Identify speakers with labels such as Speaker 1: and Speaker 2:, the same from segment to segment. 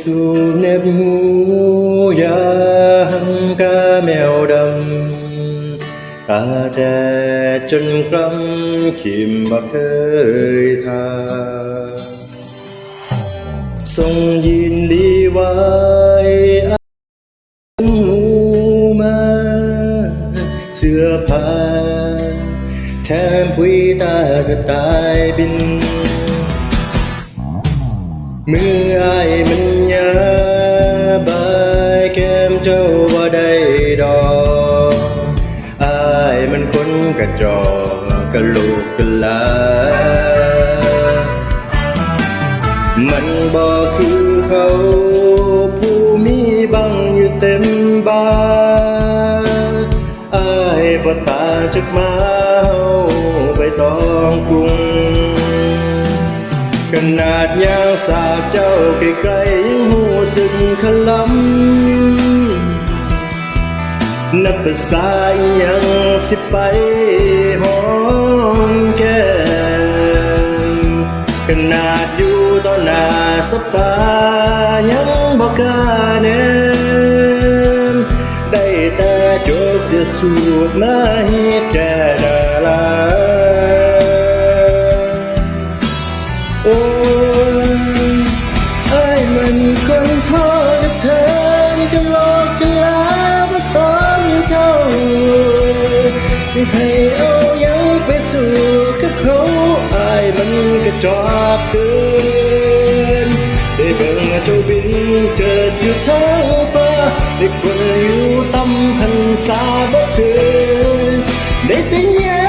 Speaker 1: สูบเนบหูยาหังกาแมวดำตาแดดจนกล้ำขิมบ่เคยทาทรงยินดีไว้อันหูมาเสื้อผ้าแทนปุยตาก็ตายบินเมื่ออายมัน กกลา มันบอกคือเขาผู้มีบังอยู่เต็มบ้านอายบ่ตาจากมาเฮาไปตองกรุงขนาดยางสาบเจ้าไกลๆยังหูสึกขลำนับภาษายังสิไปหอ สบตายังบอกกล้าแนมได้แต่จบจะสูดมาให้แก่ดาลาโอ้ไอ้มันคนพ่อกับเธอนี่ก็โลกกันลามาสอนเจ้า สิให้เอายังไปสู่กับเขาไอ้มันก็จอบเกิน เบิ่งเจ้าบินเจิดอยู่ท้องฟ้าได้คนอยู่ต่ำพันษาบ่เจอได้แต่แย้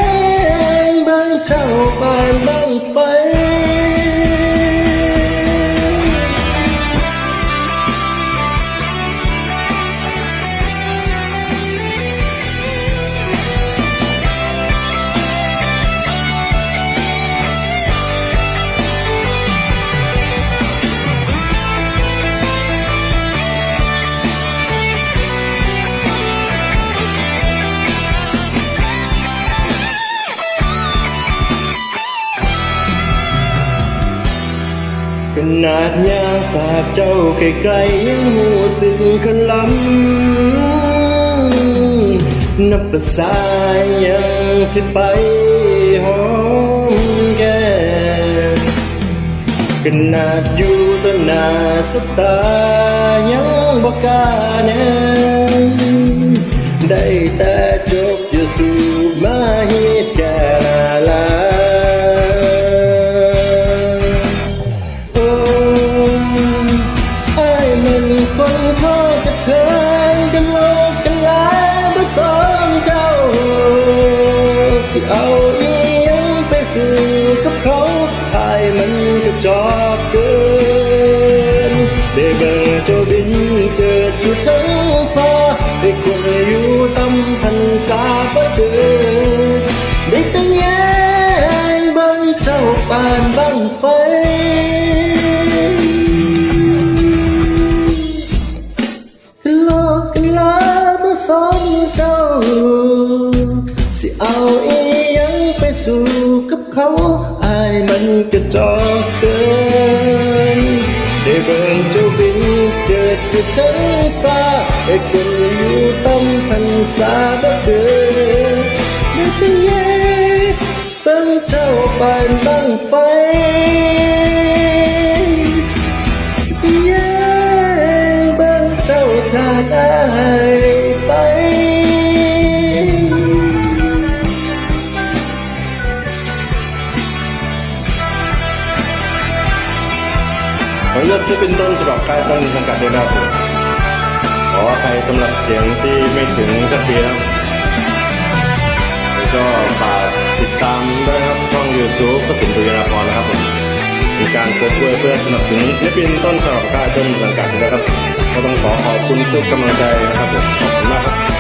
Speaker 1: งเบิ่งเจ้าบานบังไฟ ขนาดยางสาบเจ้าไกลๆยังหูสึกขลำนับภาษายังสิไปหอมแก้ขนาดอยู่ต่อหน้าสตายังบอกกล้าแนมได้แต่ สิเอาอียังไปสู่กับเขาไอ้ายมันก็จอบเกินได้เบิ่งเจ้าบินเจิดอยู่ทั้งฟ้าได้คนอยู่ตำพันษาบ่เจอได้แต่แย้งเบิ่งเจ้าปานบังไฟกันโลกกันลาบ่สอนเจ้า สิเอาอีหยังไปสู่กับเขาอายมันกระจอกเกินได้เบิ่งเจ้าบินเจิดอยู่ทั้งฟ้าได้คนอยู่ต่ำพันษาบ่เจอได้แต่แย่เบิ่งเจ้าปานบังไฟแย้เบิ่งเจ้าจากอา ออนุญาตซื้อเป็นต้นฉบับใกล้ต้นสังกัดด้วยนะครับผมขออภัยสำหรับเสียงที่ไม่ถึงสักทีนะครับแล้วก็ฝากติดตามด้วยครับช่อง YouTube ประสิทธิ์ตุยนาพรนะครับผมมีการโคเวอร์เพื่อสนับสนุนศิลปินต้นฉบับใกล้ต้นสังกัดนะครับ ก็ต้องขอขอบคุณทุกกำลังใจนะครับผมขอบคุณมากครับ